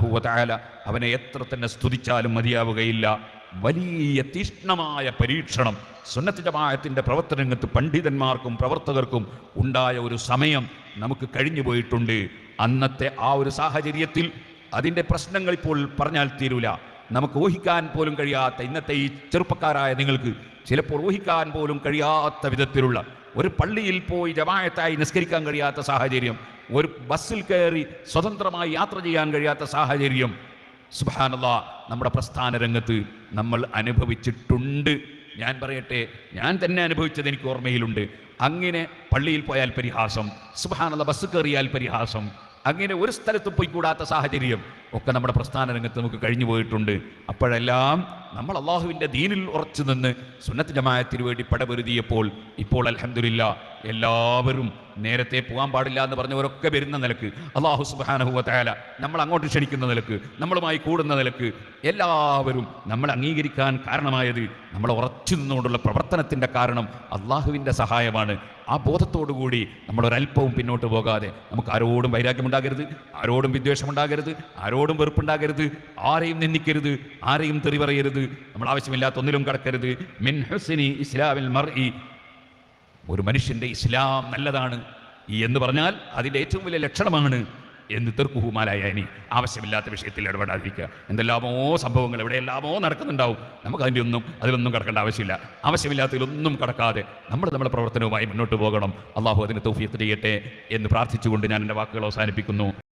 സുബ്ഹാനഹു അവനെ എത്ര തന്നെ സ്തുതിച്ചാലും മതിയാവുകയില്ല. വലിയ തീഷ്ണമായ പരീക്ഷണം സുന്നത്തിജമായത്തിന്റെ പ്രവർത്തന പ്രവർത്തനരംഗത്ത് പണ്ഡിതന്മാർക്കും പ്രവർത്തകർക്കും ഉണ്ടായ ഒരു സമയം നമുക്ക് കഴിഞ്ഞു പോയിട്ടുണ്ട്. അന്നത്തെ ആ ഒരു സാഹചര്യത്തിൽ അതിന്റെ പ്രശ്നങ്ങൾ ഇപ്പോൾ പറഞ്ഞാൽ തീരൂല. നമുക്ക് ഊഹിക്കാൻ പോലും കഴിയാത്ത ഇന്നത്തെ ഈ ചെറുപ്പക്കാരായ നിങ്ങൾക്ക് ചിലപ്പോൾ ഊഹിക്കാൻ പോലും കഴിയാത്ത വിധത്തിലുള്ള ഒരു പള്ളിയിൽ പോയി ജമായത്തായി നിസ്കരിക്കാൻ കഴിയാത്ത സാഹചര്യം ഒരു ബസ്സിൽ കയറി സ്വതന്ത്രമായി യാത്ര ചെയ്യാൻ കഴിയാത്ത സാഹചര്യം. സുബാനല്ല നമ്മുടെ പ്രസ്ഥാന രംഗത്ത് നമ്മൾ അനുഭവിച്ചിട്ടുണ്ട്. ഞാൻ പറയട്ടെ ഞാൻ തന്നെ അനുഭവിച്ചത് എനിക്ക് ഓർമ്മയിലുണ്ട്. അങ്ങനെ പള്ളിയിൽ പോയാൽ പരിഹാസം സുബാനുള്ള ബസ് കയറിയാൽ പരിഹാസം അങ്ങനെ ഒരു സ്ഥലത്ത് പോയി കൂടാത്ത സാഹചര്യം ഒക്കെ നമ്മുടെ പ്രസ്ഥാന രംഗത്ത് നമുക്ക് കഴിഞ്ഞു പോയിട്ടുണ്ട്. അപ്പോഴെല്ലാം നമ്മൾ അള്ളാഹുവിന്റെ ദീനിൽ ഉറച്ചു നിന്ന് സുന്നത്ത് വേണ്ടി പടപൊരുതിയപ്പോൾ ഇപ്പോൾ അലഹമില്ല എല്ലാവരും നേരത്തെ പോകാൻ പാടില്ല എന്ന് പറഞ്ഞവരൊക്കെ വരുന്ന നിലയ്ക്ക് അള്ളാഹു സുബാനഹുവല നമ്മൾ അങ്ങോട്ട് ക്ഷണിക്കുന്ന നിലയ്ക്ക് നമ്മളുമായി കൂടുന്ന നിലയ്ക്ക് എല്ലാവരും നമ്മൾ അംഗീകരിക്കാൻ കാരണമായത് നമ്മൾ ഉറച്ചു നിന്നുകൊണ്ടുള്ള പ്രവർത്തനത്തിന്റെ കാരണം അള്ളാഹുവിന്റെ സഹായമാണ്. ആ ബോധത്തോടുകൂടി നമ്മൾ ഒരല്പവും പിന്നോട്ട് പോകാതെ നമുക്ക് ആരോടും വൈരാഗ്യമുണ്ടാകരുത് ആരോടും വിദ്വേഷമുണ്ടാകരുത് ആരോടും വെറുപ്പുണ്ടാകരുത് ആരെയും നിന്ദിക്കരുത് ആരെയും തെറി പറയരുത് നമ്മൾ ആവശ്യമില്ലാത്ത ഒന്നിലും കടക്കരുത്. മിൻ ഹുസ്നി ഇസ്ലാമിൽ മർഇ. ഒരു മനുഷ്യന്റെ ഇസ്ലാം നല്ലതാണ്. ഈ എന്ന് പറഞ്ഞാൽ അതിന്റെ ഏറ്റവും വലിയ ലക്ഷണമാണ് എന്ന് തെർക്കുഹുമാലായ ഇനി ആവശ്യമില്ലാത്ത വിഷയത്തിൽ ഇടപെടാതിരിക്കുക. എന്തെല്ലാമോ സംഭവങ്ങൾ എവിടെയെല്ലാമോ നടക്കുന്നുണ്ടാവും. നമുക്ക് അതിന്റെ ഒന്നും അതിലൊന്നും കടക്കേണ്ട ആവശ്യമില്ല. ആവശ്യമില്ലാത്തതിലൊന്നും കടക്കാതെ നമ്മൾ നമ്മുടെ പ്രവർത്തനവുമായി മുന്നോട്ട് പോകണം. അള്ളാഹു അതിന് തൗഫീഖ് ചെയ്യട്ടെ എന്ന് പ്രാർത്ഥിച്ചുകൊണ്ട് ഞാൻ എന്റെ വാക്കുകൾ അവസാനിപ്പിക്കുന്നു.